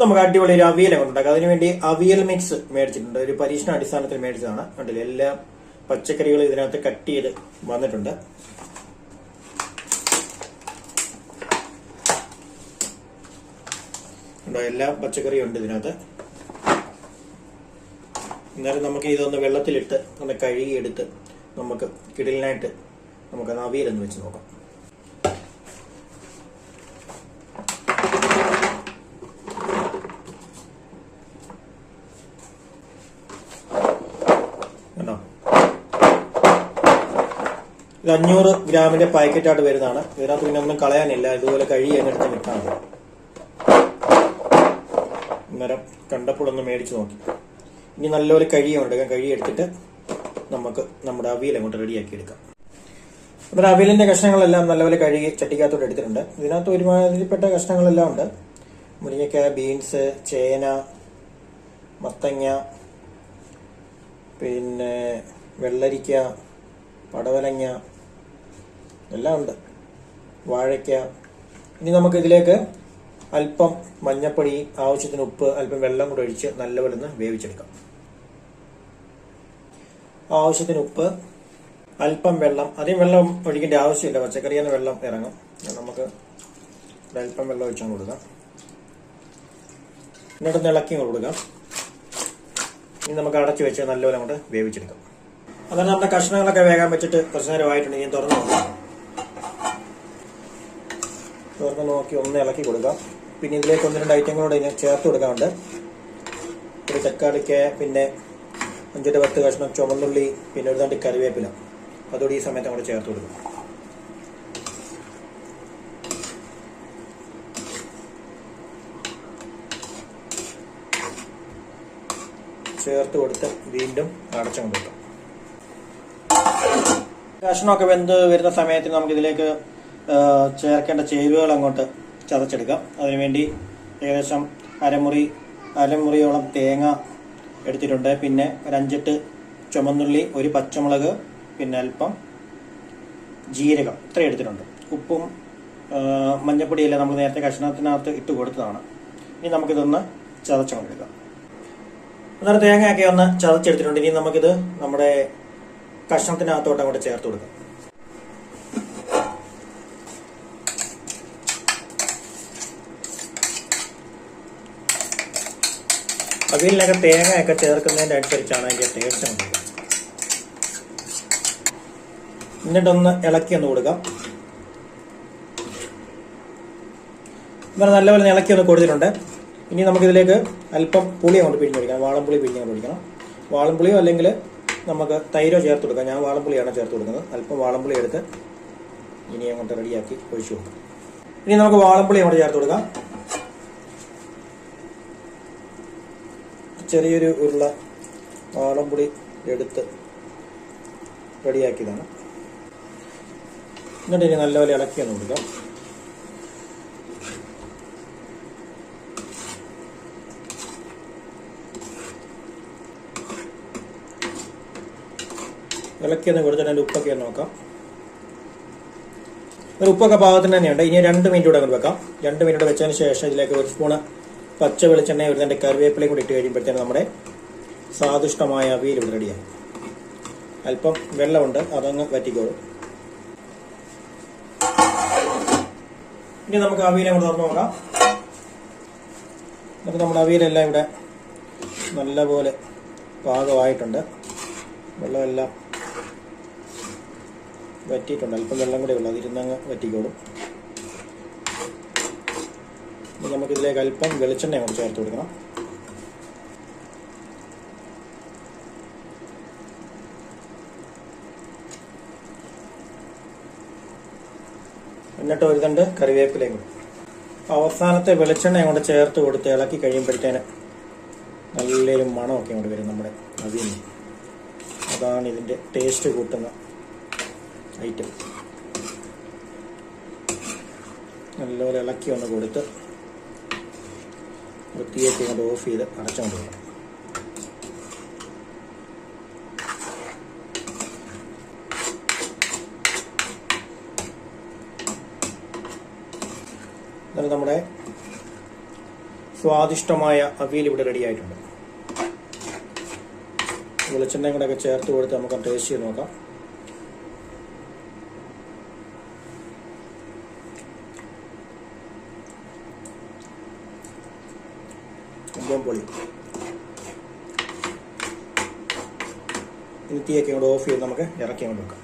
നമുക്ക് അടിപൊളി ഒരു അവിയൽ കൊണ്ടുണ്ടാക്കാം അതിനുവേണ്ടി അവിയൽ മിക്സ് മേടിച്ചിട്ടുണ്ട്. ഒരു പരീക്ഷണ അടിസ്ഥാനത്തിൽ മേടിച്ചതാണ്. കണ്ടില്ല? എല്ലാ പച്ചക്കറികളും ഇതിനകത്ത് കട്ട് ചെയ്ത് വന്നിട്ടുണ്ട്. എല്ലാ പച്ചക്കറിയും ഉണ്ട് ഇതിനകത്ത്. എന്നാലും നമുക്ക് ഇതൊന്ന് വെള്ളത്തിലിട്ട് ഒന്ന് കഴുകിയെടുത്ത് നമുക്ക് കിടലിനായിട്ട് നമുക്ക് അവിയൽ ഒന്ന് വെച്ച് നോക്കാം കണ്ടോ ഇത് അഞ്ഞൂറ് ഗ്രാമിന്റെ പാക്കറ്റായിട്ട് വരുന്നതാണ്. ഇതിനകത്ത് പിന്നെ ഒന്നും കളയാനില്ല. ഇതുപോലെ കഴുകി അങ്ങെടുത്ത് നിൽക്കാൻ അന്നേരം കണ്ടപ്പോഴൊന്ന് മേടിച്ചു നോക്കി. ഇനി നല്ലപോലെ കഴുകി എടുത്തിട്ട് നമുക്ക് നമ്മുടെ അവിയൽ അങ്ങോട്ട് റെഡിയാക്കി എടുക്കാം. നമ്മുടെ അവിയലിന്റെ കഷ്ണങ്ങളെല്ലാം നല്ലപോലെ കഴുകി ചട്ടിക്കകത്തോട്ട് എടുത്തിട്ടുണ്ട്. ഇതിനകത്ത് ഒരുമാതിരിപ്പെട്ട കഷ്ണങ്ങളെല്ലാം ഉണ്ട്. മുരിങ്ങയ്ക്ക ബീൻസ് ചേന മത്തങ്ങ പിന്നെ വെള്ളരിക്ക പടവലങ്ങ എല്ലാം ഉണ്ട്. വാഴയ്ക്ക. ഇനി നമുക്ക് ഇതിലേക്ക് അല്പം മഞ്ഞപ്പൊടി ആവശ്യത്തിന് ഉപ്പ് അല്പം വെള്ളം കൂടെ ഒഴിച്ച് നല്ലപോലെ ഒന്ന് വേവിച്ചെടുക്കാം. ആവശ്യത്തിന് ഉപ്പ് അല്പം വെള്ളം. അധികം വെള്ളം ഒഴിക്കേണ്ട ആവശ്യമില്ല. പച്ചക്കറിയിൽ നിന്ന് വെള്ളം ഇറങ്ങും. നമുക്ക് അല്പം വെള്ളം ഒഴിച്ചാൽ കൊടുക്കാം. എന്നിട്ട് ഇളക്കി കൊടുക്കാം. ഇനി നമുക്ക് അടച്ചു വെച്ച് നല്ലപോലെ അങ്ങോട്ട് വേവിച്ചെടുക്കാം. അതാണ് നമ്മുടെ കഷ്ണങ്ങളൊക്കെ വേഗം വെച്ചിട്ട് കുറച്ച് നേരമായിട്ടുണ്ട്. ഞാൻ തുറന്നു നോക്കാം. തുറന്ന് നോക്കി ഒന്ന് ഇളക്കി കൊടുക്കാം. പിന്നെ ഇതിലേക്ക് ഒന്ന് രണ്ട് ഐറ്റങ്ങളോട് ഞാൻ ചേർത്ത് കൊടുക്കാറുണ്ട് ഒരു തക്കാളിക്ക് പിന്നെ അഞ്ചെട്ട് പത്ത് കഷ്ണം ചുമന്നുള്ളി പിന്നെ ഒരു തണ്ട് കറിവേപ്പില. അതോടെ ഈ സമയത്ത് അങ്ങോട്ട് ചേർത്ത് കൊടുക്കും. ചേർത്ത് കൊടുത്ത് വീണ്ടും അടച്ചുകൊണ്ട് വെക്കാം കഷ്ണമൊക്കെ വെന്ത് വരുന്ന സമയത്ത് നമുക്ക് ഇതിലേക്ക് ചേർക്കേണ്ട ചേരുവകൾ അങ്ങോട്ട് ചതച്ചെടുക്കാം. അതിനുവേണ്ടി ഏകദേശം അരമുറി അരമുറിയോളം തേങ്ങ എടുത്തിട്ടുണ്ട്. പിന്നെ ഒരഞ്ചെട്ട് ചുമന്നുള്ളി ഒരു പച്ചമുളക് പിന്നെ അല്പം ജീരകം. ഇത്ര എടുത്തിട്ടുണ്ട്. ഉപ്പും മഞ്ഞപ്പൊടിയെല്ലാം നമ്മൾ നേരത്തെ കഷ്ണത്തിനകത്ത് ഇട്ട് കൊടുത്തതാണ്. ഇനി നമുക്കിതൊന്ന് ചതച്ചുകൊണ്ടെടുക്കാം അന്നേരം തേങ്ങയൊക്കെ ഒന്ന് ചതച്ചെടുത്തിട്ടുണ്ട്. ഇനി നമുക്കിത് നമ്മുടെ കഷ്ണത്തിനകത്തോട്ട് അങ്ങോട്ട് ചേർത്ത് കൊടുക്കാം. അവിയലിനൊക്കെ തേങ്ങയൊക്കെ ചേർക്കുന്നതിന്റെ അനുസരിച്ചാണ് അതിന്റെ ടേസ്റ്റ് നമുക്ക് എന്നിട്ടൊന്ന് ഇളക്കി ഒന്ന് കൊടുക്കാം. ഇങ്ങനെ നല്ലപോലെ ഇളക്കി ഒന്ന് കൊടുത്തിട്ടുണ്ട്. ഇനി നമുക്കിതിലേക്ക് അല്പം പുളി അങ്ങോട്ട് പിഴിഞ്ഞ് പിടിക്കണം വാളംപുളി പിഴിഞ്ഞ് പിടിക്കണം വാളംപുളിയോ അല്ലെങ്കിൽ നമുക്ക് തൈരോ ചേർത്ത് കൊടുക്കാം. ഞാൻ വാളംപുളിയാണ് ചേർത്ത് കൊടുക്കുന്നത്. അല്പം വാളംപുളി എടുത്ത് ഇനി അങ്ങോട്ട് റെഡിയാക്കി ഒഴിച്ചു കൊടുക്കാം. ഇനി നമുക്ക് വാളംപുളി അങ്ങോട്ട് ചേർത്ത് കൊടുക്കാം. ചെറിയൊരു ഉരുള വാളം പൊടി എടുത്ത് റെഡിയാക്കിയതാണ്. എന്നിട്ട് ഇനി നല്ലപോലെ ഇളക്കി ഒന്ന് കൊടുക്കാം. ഇളക്കി ഒന്ന് കൊടുത്തിട്ട് അതിന്റെ ഉപ്പൊക്കെ ഒന്ന് നോക്കാം. ഒരു ഉപ്പൊക്കെ പാകത്തിന് തന്നെയുണ്ട്. ഇനി രണ്ട് മിനിറ്റ് കൂടെ വെക്കാം. രണ്ട് മിനിറ്റ് വെച്ചതിന് ശേഷം ഇതിലേക്ക് ഒരു സ്പൂണ് പച്ച വെളിച്ചെണ്ണ ഒരു രണ്ട് കറിവേപ്പിലയും കൂടി ഇട്ട് കഴിയുമ്പോഴത്തേനും നമ്മുടെ സ്വാദിഷ്ടമായ അവിയൽ ഇവിടെ റെഡിയാണ് അല്പം വെള്ളമുണ്ട് അതങ്ങ് വറ്റിക്കോളും. ഇനി നമുക്ക് അവിയലെ കൂടെ തുറന്നു നോക്കാം. നമുക്ക് നമ്മുടെ അവിയലെല്ലാം ഇവിടെ നല്ലപോലെ പാകമായിട്ടുണ്ട്. വെള്ളമെല്ലാം വറ്റിയിട്ടുണ്ട്. അല്പം വെള്ളം കൂടെ ഉള്ളു അതിരുന്നങ്ങ് വറ്റിക്കോളും ഇനി നമുക്കിതിലേക്ക് അല്പം വെളിച്ചെണ്ണ കൊണ്ട് ചേർത്ത് കൊടുക്കണം. എന്നിട്ട് ഒരു തണ്ട് കറിവേപ്പിലയും. അവസാനത്തെ വെളിച്ചെണ്ണ കൊണ്ട് ചേർത്ത് കൊടുത്ത് ഇളക്കി കഴിയുമ്പോഴത്തേന് നല്ലൊരു മണമൊക്കെ അങ്ങോട്ട് വരും നമ്മുടെ അവിയലിന് അതാണ് ഇതിന്റെ ടേസ്റ്റ് കൂട്ടുന്ന ഐറ്റം നല്ലപോലെ ഇളക്കി ഒന്ന് കൊടുത്ത് വൃത്തിയാക്കി ഇങ്ങോട്ട് ഓഫ് ചെയ്ത് അടച്ചുകൊണ്ട് പോകണം നമ്മുടെ സ്വാദിഷ്ടമായ അവിയൽ ഇവിടെ റെഡി ആയിട്ടുണ്ട്. വെളിച്ചെണ്ണയും കൂടെ ഒക്കെ ചേർത്ത് കൊടുത്ത് നമുക്ക് ടേസ്റ്റ് ചെയ്ത് നോക്കാം. സംഭവം പൊളി ഇനി തീയൊക്കെ ഇങ്ങോട്ട് ഓഫ് ചെയ്ത് നമുക്ക് ഇറക്കി അങ്ങോട്ട് വെക്കാം